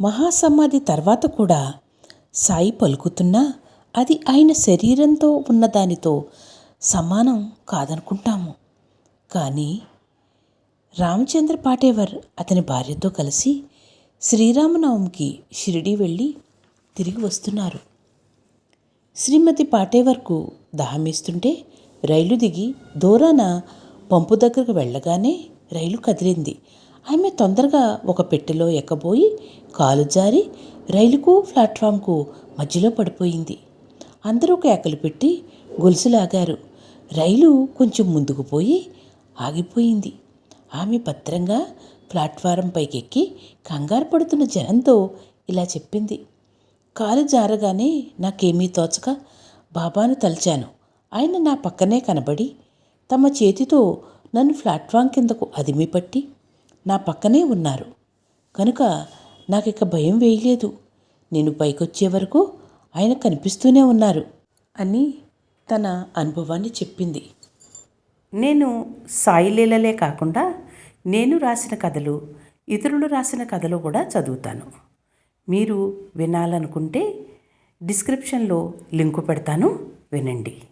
మహాసమాధి తర్వాత కూడా సాయి పలుకుతున్నా అది ఆయన శరీరంతో ఉన్నదానితో సమానం కాదనుకుంటాము. కానీ రామచంద్ర పాటేవర్ అతని భార్యతో కలిసి శ్రీరామనవమికి షిరిడి వెళ్ళి తిరిగి వస్తున్నారు. శ్రీమతి పాటేవర్కు దాహమేస్తుంటే రైలు దిగి దూరాన పంపు దగ్గరకు వెళ్ళగానే రైలు కదిలింది. ఆమె తొందరగా ఒక పెట్టెలో ఎక్కబోయి కాలు జారి రైలుకు ప్లాట్ఫామ్కు మధ్యలో పడిపోయింది. అందరూ కేకలు పెట్టి గొలుసులాగారు. రైలు కొంచెం ముందుకు పోయి ఆగిపోయింది. ఆమె భద్రంగా ప్లాట్ఫారం పైకెక్కి కంగారు పడుతున్న జనంతో ఇలా చెప్పింది. కాలు జారగానే నాకేమీ తోచక బాబాను తలిచాను. ఆయన నా పక్కనే కనబడి తమ చేతితో నన్ను ప్లాట్ఫామ్ కిందకు అదిమి పట్టి నా పక్కనే ఉన్నారు. కనుక నాకు ఇక భయం వేయలేదు. నేను పైకొచ్చే వరకు ఆయన కనిపిస్తూనే ఉన్నారు అని తన అనుభవాన్ని చెప్పింది. నేను సాయిలీలలే కాకుండా నేను రాసిన కథలు ఇతరులు రాసిన కథలు కూడా చదువుతాను. మీరు వినాలనుకుంటే డిస్క్రిప్షన్లో లింకు పెడతాను. వినండి.